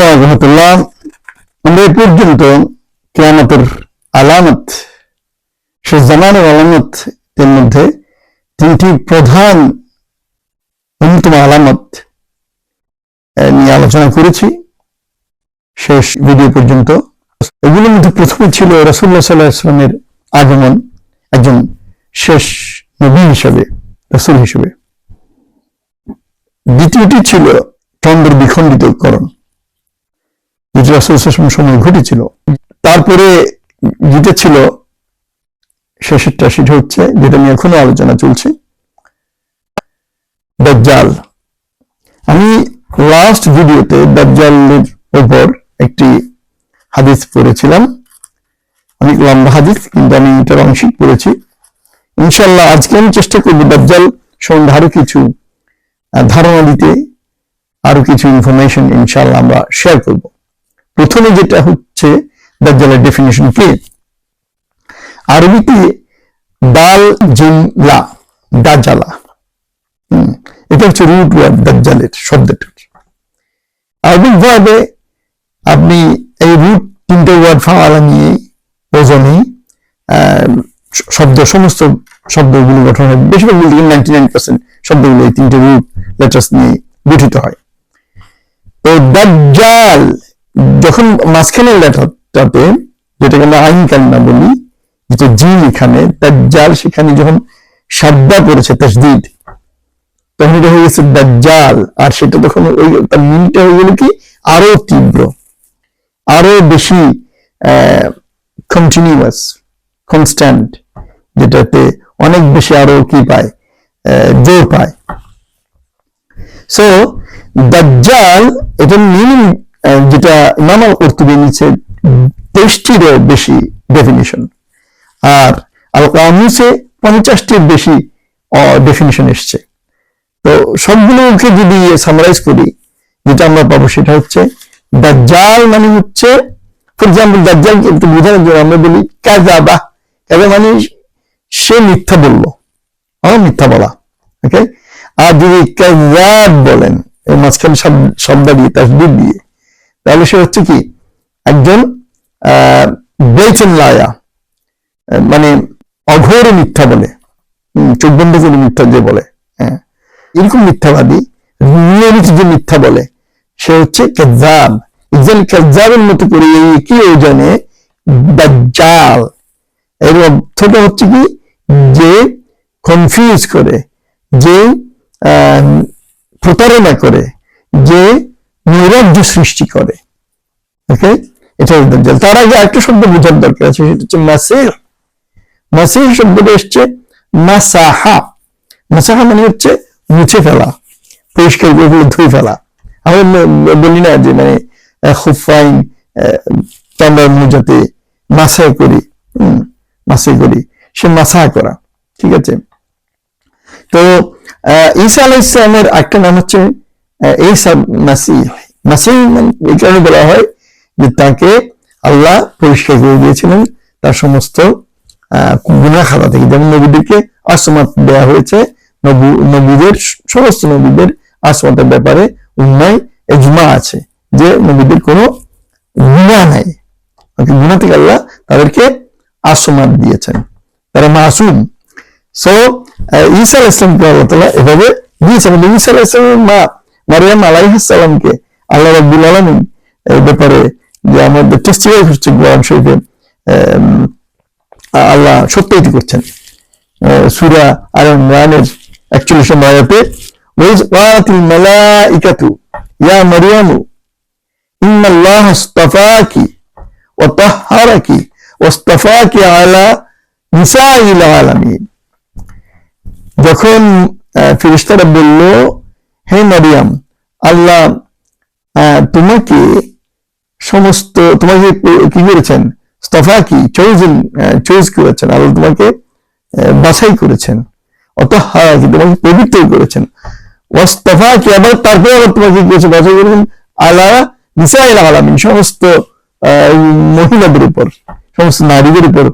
রহমতুল্লাহ, আমরা এ পর্যন্ত কেয়ামতের আলামত সে জামানের আলামত, এর মধ্যে তিনটি প্রধান অন্যতম আলামত নিয়ে আলোচনা করেছি। শেষ ভিডিও পর্যন্ত। এগুলোর মধ্যে প্রথমে ছিল রসুল্লাহ সাল্লাহ ইসলামের আগমন, একজন শেষ নবী হিসেবে, রসুল হিসেবে। দ্বিতীয়টি ছিল চন্দ্র বিখণ্ডিতকরণ ইসলামের সময় ঘটেছিল। তারপরে যেটা ছিল শেষেরটা সেটা হচ্ছে, যেটা নিয়ে এখনও আলোচনা চলছে, দাজ্জাল। আমি লাস্ট ভিডিওতে দাজ্জালের উপর একটি হাদিস পড়েছিলাম। অনেক লম্বা হাদিস, কিন্তু আমি এটার অংশিক পড়েছি। ইনশাল্লাহ আজকে আমি চেষ্টা করব দাজ্জাল সম্বন্ধে আরও কিছু ধারণা দিতে, আরও কিছু ইনফরমেশন ইনশাল্লাহ আমরা শেয়ার করব। প্রথমে যেটা হচ্ছে দাজ্জালের ডেফিনেশন কি? আরবিতে দাল জিম লা দাজ্জালা এটা হচ্ছে রুট ওয়ার্ড দাজ্জালের শব্দটা। আরবিক ভাবে আপনি এই রুট তিনটে ওয়ার্ড ফাওয়ালা নিয়ে ওজনে শব্দ, সমস্ত শব্দগুলো গঠন হয়। বেশিরভাগ বলতে গেলে নাইনটি নাইন পার্সেন্ট শব্দগুলো এই তিনটে রুট লেটার্স নিয়ে গঠিত হয়। তো দাজ্জাল যখন মাঝখানের লেটারটাতে যেটাকে আমরা আইন কান্না বলি, যেটা জিন এখানে, দাজ্জাল সেখানে যখন সাদ্দা পড়েছে, তাসদিদ, তখন এটা হয়ে গেছে দাজ্জাল। আর সেটা তখন ওই তার মিনিটা হয়ে গেল কি? আরও তীব্র, আরও বেশি কন্টিনিউয়াস কনস্ট্যান্ট যেটাতে অনেক বেশি আরও কি পায় জোর পায়। সো দাজ্জাল, এটার মিনিং যেটা ইমাম আল কর্তুবী নিচ্ছে তেইশটিরও বেশি ডেফিনিশন আর আল কামুসে পঞ্চাশটির বেশি ডেফিনিশন এসছে। তো সবগুলোকে যদি সামারাইজ করি, যেটা আমরা পাবো সেটা হচ্ছে, দাজ্জাল মানে হচ্ছে ফর এক্সাম্পল দাজ্জাল একটু বোঝানোর জন্য আমরা বলি কাজাবা কাজা মানে সে মিথ্যা বলল আমার মিথ্যা বলা ওকে আর যদি কাজাব বলেন মাঝখানে শব্দ- দিয়ে তাসদিদ দিয়ে তাহলে সে হচ্ছে কি? একজন বেচন লায়া মানে অঘোর মিথ্যা বলে চোখ বন্ধ করে মিথ্যা যে বলে হ্যাঁ। এরকম মিথ্যাবাদী, নিয়মিত যে মিথ্যা বলে, সে হচ্ছে কেজাব একজন কেজাবের মতো করে একই ওজনে দাজ্জাল। এর অর্থটা হচ্ছে কি? যে কনফিউজ করে, যে প্রতারণা করে, যে নৈরাজ্য সৃষ্টি করে। ওকে এটা তার আগে একটা শব্দ বোঝার দরকার আছে, সেটা হচ্ছে মাসিহ। মাসিহ শব্দটা এসছে মাসাহা। মাসাহা মানে হচ্ছে মুছে ফেলা, পরিষ্কার করে ধুয়ে ফেলা। আমরা বলি না যে মানে খুব ফাইন চামড়ার মোজাতে মাসাই করি মাসাই করি। সে মাসা করা, ঠিক আছে? তো ঈসা আলাহ ইসলামের একটা নাম হচ্ছে আহ, ঈসা মাসিহ মাসিহ এই বলা হয় যে তাকে আল্লাহ পরিষ্কার করে দিয়েছিলেন। তার সমস্ত গুণা খাতা থেকে। যেমন নবীদেরকে আসমাত দেওয়া হয়েছে নবীদের সমস্ত নবীদের আসমাতের ব্যাপারে উন্নয় এজমা আছে যে নবীদের কোনো গুণা নাই। গুণা থেকে আল্লাহ তাদেরকে আসমাত দিয়েছেন। তারা মাসুম। সো ঈসা ইসলামকে আল্লাহ তালা এভাবে দিয়েছেন। ঈসা ইসলামের মা মারিয়াম আলাইহাসালামকে আল্লাহ রাব্বুল আলমিন এই ব্যাপারে যে আমাদের টেস্টিফাই হচ্ছে কোরআন শরীফে আল্লাহ সত্যি করছেন। সুরা আর ইমরানের একচল্লিশ আয়াতে ওয়াতিল মালাইকাতু, ইয়া ওয়া তাহহারাকি ওয়াসতাফাকি আলা নিসাইল আলামিন। যখন ফেরেশতারা বলল হে মারিয়াম, আল্লাহ তোমাকে সমস্ত, তোমাকে কি করেছেন? স্তফা কি চয়েজিং চয়েস করেছেন, আল্লাহ তোমাকে বাছাই করেছেন। অত কি তোমাকে পবিত্র করেছেন। ওয়াস্তফা কি আবার তারপরে আবার তোমাকে কি করেছেন? বাছাই করেছেন আলা নিসাইল আলামিন, সমস্ত মহিলাদের উপর, সমস্ত নারীদের উপর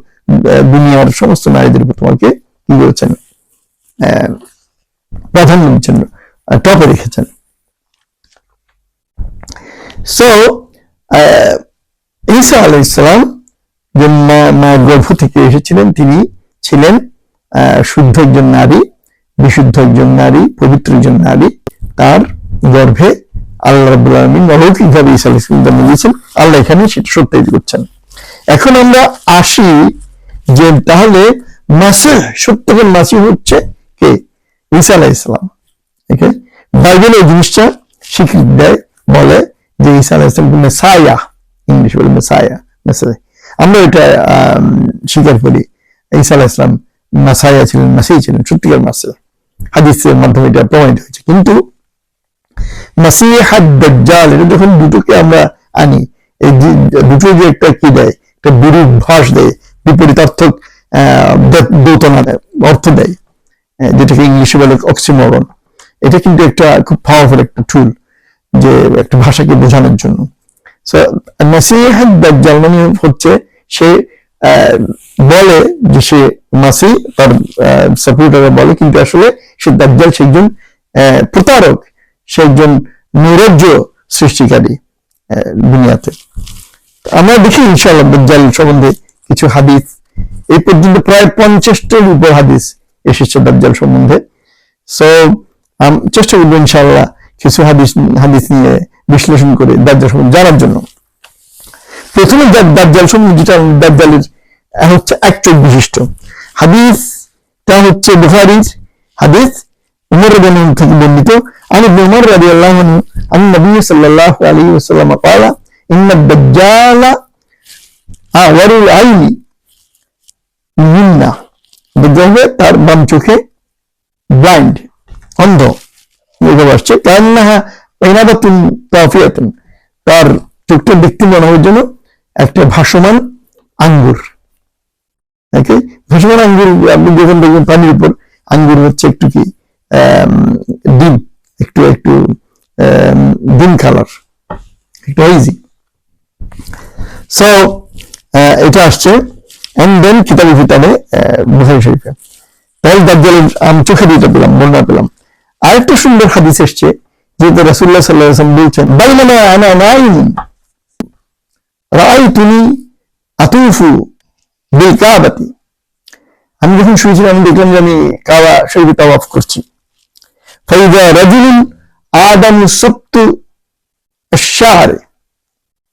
দুনিয়ার সমস্ত নারীদের উপর তোমাকে কি করেছেন? প্রাধান্য দিচ্ছেন। টপে রেখেছেন। সো ঈসা আলাই ইসলাম যে মা গর্ভ থেকে এসেছিলেন, তিনি ছিলেন শুদ্ধ একজন নারী, বিশুদ্ধ একজন নারী, পবিত্র একজন নারী। তার গর্ভে আল্লাহ রাব্বুল আলামিন অলৌকিকভাবে ঈসা আলাইহিস সালাম জন্ম দিয়েছেন। আল্লাহ এখানে সেটা সত্যায়িত করছেন। এখন আমরা আসি যে তাহলে মাসিহ সত্যকের মাসিহ হচ্ছে কে? ঈসা আলাইহিস সালাম। ওকে বাইবেল এই জিনিসটা স্বীকৃতি দেয়, বলে যে ঈসা আলাইহিস সালাম মেসায়া ইংলিশ বলে মেসায়া মেসায়া আমরা এটা স্বীকার করি। ঈসা আলাইহিস সালাম মাসায়া ছিলেন, মাসিহ ছিলেন, সত্যিকার মাসিহ। হাদিসের মাধ্যমে এটা প্রমাণিত হয়েছে। কিন্তু মাসিহাদ এটা যখন দুটোকে আমরা আনি, এই দুটো যে একটা কি দেয়? একটা বিরূপ ভাস দেয়, বিপরীতার্থক দোতনা দেয়, অর্থ দেয় যেটাকে ইংলিশে বলে অক্সিমরন এটা কিন্তু একটা খুব পাওয়ারফুল একটা টুল যে একটা ভাষাকে বোঝানোর জন্য। মানে হচ্ছে সে বলে যে সে মাসি তার সাপোর্টাররা বলে, কিন্তু আসলে সে দাজ্জাল সে একজন প্রতারক, সে একজন নৈরাজ্য সৃষ্টিকারী দুনিয়াতে। আমরা দেখি ইনশাআল্লাহ দাজ্জাল সম্বন্ধে কিছু হাদিস। এই পর্যন্ত প্রায় পঞ্চাশটার উপর হাদিস এসেছে দাজ্জাল সম্বন্ধে। সো চেষ্টা করবো ইনশাআল্লাহ কিছু হাদিস হাদিস নিয়ে বিশ্লেষণ করে দাজ্জাল সম্বন্ধে জানার জন্য প্রথমে দা- দাজ্জাল সম্বন্ধে যেটা দাজ্জালের আহ, হচ্ছে এক চোখ বিশিষ্ট হাদিস তা হচ্ছে বুখারীর হাদিস উমর রাদিয়াল্লাহু থেকে বর্ণিত عن ابن عمر رضي الله عنه عن النبي صلى الله عليه وسلم قال إن الدجال أعور العين মিন্না দাজ্জাল হবে তার বাম চোখে ব্লাইন্ড অন্ধ এনাবাতুন তাফিয়াতুন তার চোখটা দেখতে মনে হয় যেন একটা ভাসমান আঙ্গুর ভাসমান আঙ্গুর আপনি যখন দেখবেন পানির উপর আঙ্গুর হচ্ছে একটু কি ডিম একটু একটু ডিম কালার একটু ইজি সো এটা আসছে এন্ড দেন কিতাবে বুখারি শরীফে আমি চোখে দিতে পেলাম বর্ণনা পেলাম আরেকটা সুন্দর হাদিস এসছে যেহেতু আলাইহি ওয়াসাল্লাম বলছেন, বাইনামা আনা নাইম, রাআইতুনি আতুফু বিল আমি যখন শুয়েছিলাম, আমি দেখলাম যে আমি কাবা, শরীফে তাওয়াফ করছি। ফাইদা রাজুলুন আদামু সপ্তু শাহরে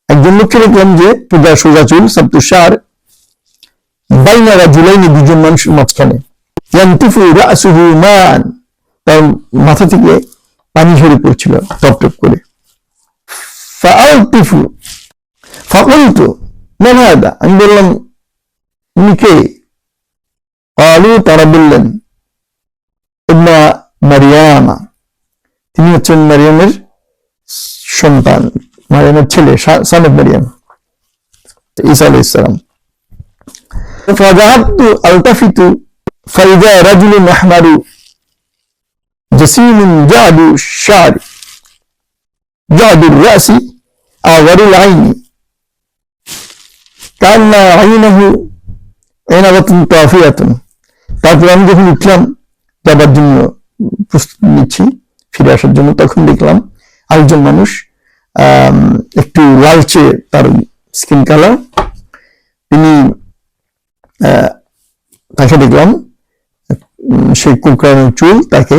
একজন লোককে দেখলাম যে পূজা সোজা চুল সপ্তু শাহর বাইনা রাজুলাইনি, দুজন মানুষের মাঝখানে। ইয়ান্তিফু রাসুহু মান। তার মাথা থেকে পানি ঝরে পড়ছিল টপ টপ করে ফাআলতিফু ফাকুলতু মান হাদা আমি বললাম উনি কে আলু তারা বললেন ইবনা মারিয়ামা তিনি হচ্ছেন মারিয়ামের সন্তান মারিয়ামের ছেলে সান অফ মারিয়াম ঈসা আলাইহিস সালাম فذهبت التفت فاذا رجل احمر جسيم جعد الشعر جعد الراس اعور العين كان عينه عنبة طافية তারপর আমি যখন উঠলাম যাবার জন্য প্রস্তুতি নিচ্ছি ফিরে আসার জন্য তখন দেখলাম আরেকজন মানুষ আম, একটু লালচে তার স্কিন কালার তিনি আহ, তাকে দেখলাম উম, সেই কুকরানোর চুল তাকে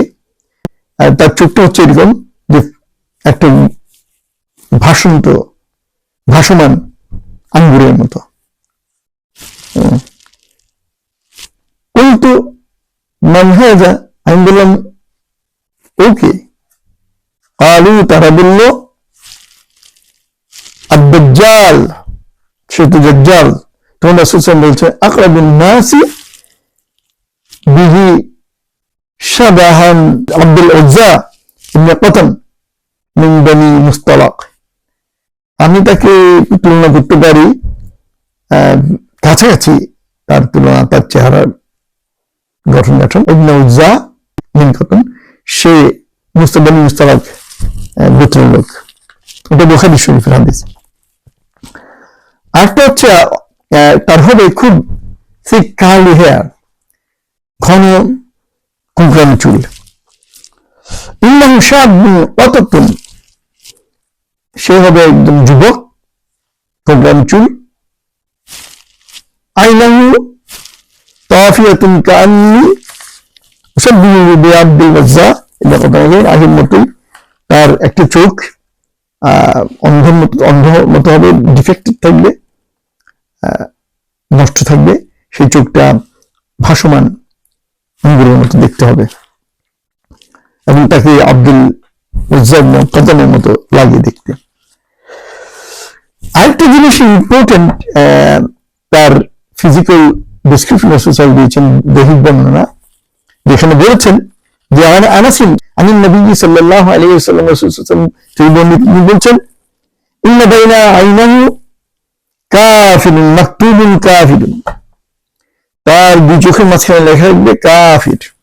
আর তার চোখটা হচ্ছে এরকম যে একটা ভাসন্ত ভাসমান আঙ্গুরের মতো। কিন্তু মান হাজা আমি বললাম ওকে আলু তারা বলল আব্দাল সে তো দাজ্জাল তখন রাসূল বলছে, আকরাবুন নাসি বিহি শাবাহান আব্দুল উজ্জা ইবনে কতন মিন বনি মুস্তালাক আমি তাকে তুলনা করতে পারি কাছাকাছি তার তুলনা তার চেহারার গঠন গঠন। ইবনে উজ্জা মিন কতন সে মুস্তাবানি মুস্তালাক আহ, গোত্রের লোক। ওটা বোখারি শরীফের হাদিস। আরেকটা হচ্ছে তার হবে খুব thick curly hair ঘন কুঁকড়ানো চুল। ওয়াতাতুন সে হবে একদম যুবক, প্রোগ্রাম চুল। তার একটা চোখ অন্ধ মতো অন্ধ মতো হবে ডিফেক্টেড থাকবে নষ্ট থাকবে। সেই চোখটা ভাসমান দেখতে হবে। এবং তাকে আব্দুল কদমের মতো লাগে দেখতে। আরেকটা জিনিস ইম্পর্টেন্ট তার ফিজিক্যাল ডিসক্রিপশন সোশ্যাল দিয়েছেন দৈহিক বর্ণনা। যেখানে বলেছেন যে, আন- আনাসিন আমি নবী সাল্লাল্লাহু আলাইহি ওয়াসাল্লাম রাসূল সাল্লাল্লাহু তিনি বর্ণিত তিনি বলছেন, ইন্না বাইনা আইনাহু কাফিরুন মাকতুবুন কাফিরুন। তার দুই চোখের মাঝখানে লেখা থাকবে কাফির।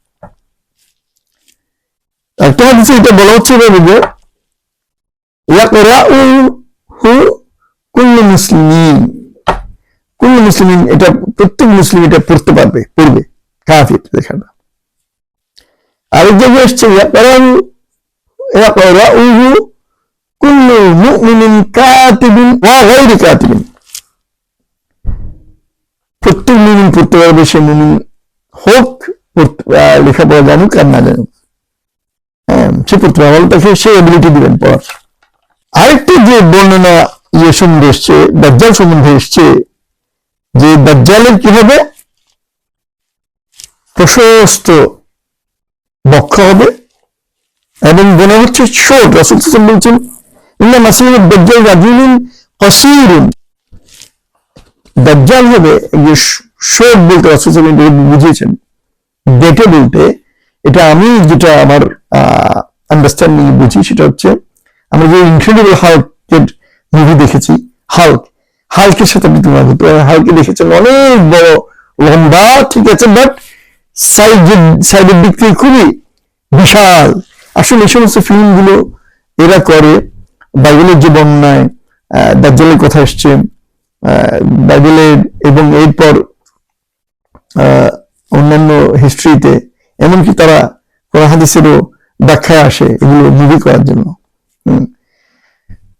একটা হাদিসে এটা বলা হচ্ছে এভাবে যে কুল্লু মুসলিমিন। কুল্লু মুসলিমিন এটা প্রত্যেক মুসলিম এটা পড়তে পারবে, পড়বে। কাফির লেখাটা আরেক জায়গায় আসছে কুল্লু মুমিনিন কাতিবিন ওয়া গায়রি কাতিবিন। প্রত্যেক মুমিন পড়তে পারবে, সে মুমিন হোক লেখাপড়া জানুক আর না জানুক। সে পড়তে আল্লাহ তাকে এবিলিটি দিবেন আরেকটি যে বর্ণনা ইয়ে সম্বন্ধে এসছে, দাজ্জাল সম্বন্ধে এসছে, যে দাজ্জালের কি হবে? প্রশস্ত বক্ষ হবে এবং হচ্ছে ছোট রাসুল বলছেন, ইন্না মাসিহুদ দাজ্জাল রাজুলুন কাসীরুন। দাজ্জাল হবে যে বলতে রাসুল বুঝিয়েছেন ডেটে বলতে এটা আমি যেটা আমার আন্ডারস্ট্যান্ডিং বুঝি সেটা হচ্ছে আমরা যে ইনক্রেডিবল হাল্কের মুভি দেখেছি হাল্ক হাল্কের সাথে আপনি তুলনা করতে হাল্কে দেখেছেন অনেক বড় লম্বা ঠিক আছে বাট সাইড সাইডের দিক থেকে খুবই বিশাল। আসলে এই সমস্ত ফিল্মগুলো এরা করে বাইবেলের যে বর্ণনায় আহ, দাজ্জালের কথা এসছে বাইবেলের এবং এরপর অন্যান্য হিস্ট্রিতে এমনকি তারা কোরআন হাদিসেরও ব্যাখ্যায় আসে এগুলো মুভি করার জন্য।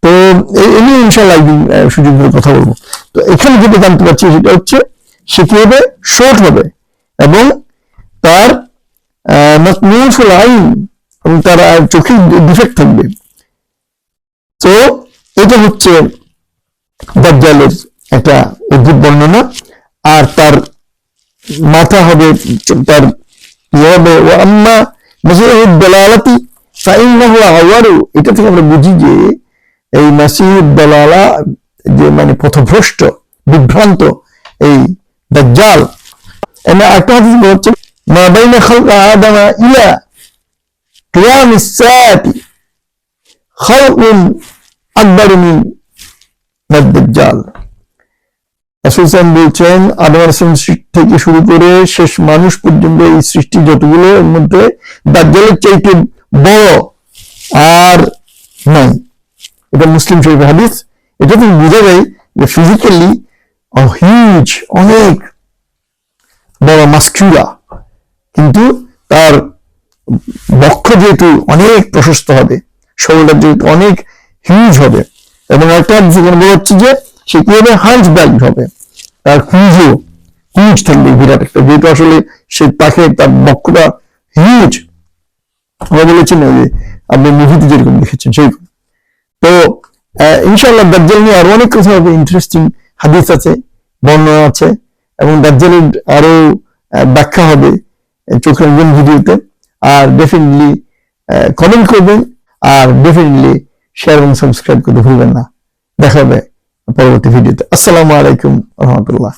তো এ- এ নিয়ে ইনশাল্লাহ একদিন সুযোগ করে কথা বলব। তো এখানে যেটা জানতে পারছি সেটা হচ্ছে সে কি হবে? শর্ট হবে। এবং তার মকমুফুল আইন এবং তার আহ, চোখে ডিফেক্ট থাকবে। তো এটা হচ্ছে দাজ্জালের একটা অদ্ভুত বর্ণনা। আর তার মাথা হবে তার হবে ও আম্মা মাসিহুদ দালালাতি, ফাইন্নাহু আওয়ারু। এটা থেকে আমরা বুঝি যে এই মাসিহুদ দালালা যে মানে পথভ্রষ্ট, বিভ্রান্ত এই দাজ্জাল। এমন একটা হাদিস হচ্ছে, মা বাইনা খালকা আদামা ইলা কিয়াম ইসাতি খালকুন আকবর মিন দাজ্জাল। রাসূল বলছেন আলাইহিস থেকে শুরু করে শেষ মানুষ পর্যন্ত এই সৃষ্টি যতগুলো এর মধ্যে দাজ্জালের চাইতে বড় আর নাই। এটা মুসলিম শরীফ হাদিস। এটা তুমি বোঝা যায় যে ফিজিক্যালি হিউজ অনেক বড় মাস্কুলা কিন্তু তার বক্ষ যেহেতু অনেক প্রশস্ত হবে, শরীরটা যেহেতু অনেক হিউজ হবে, এবং একটা যেখানে বলা হচ্ছে যে সে কি হবে হান্স ব্যাগ হবে? তার কুঁজো কুঁজ থাকবে বিরাট একটা যেহেতু আসলে সে তাকে তার বক্ষটা হিউজ আমরা বলেছি না যে আপনি মুভিতে যেরকম দেখেছেন সেইরকম তো আহ, ইনশাআল্লাহ দাজ্জাল নিয়ে আরও অনেক কথা হবে ইন্টারেস্টিং হাদিস আছে বর্ণনা আছে এবং দাজ্জালের আরও ব্যাখ্যা হবে চোখের একজন ভিডিওতে। আর ডেফিনেটলি কমেন্ট করবেন। আর ডেফিনেটলি শেয়ার এবং সাবস্ক্রাইব করতে ভুলবেন না। দেখা হবে। পরবর্তী ভিডিওতে। আসসালামু আলাইকুম রহমতুল্লাহ।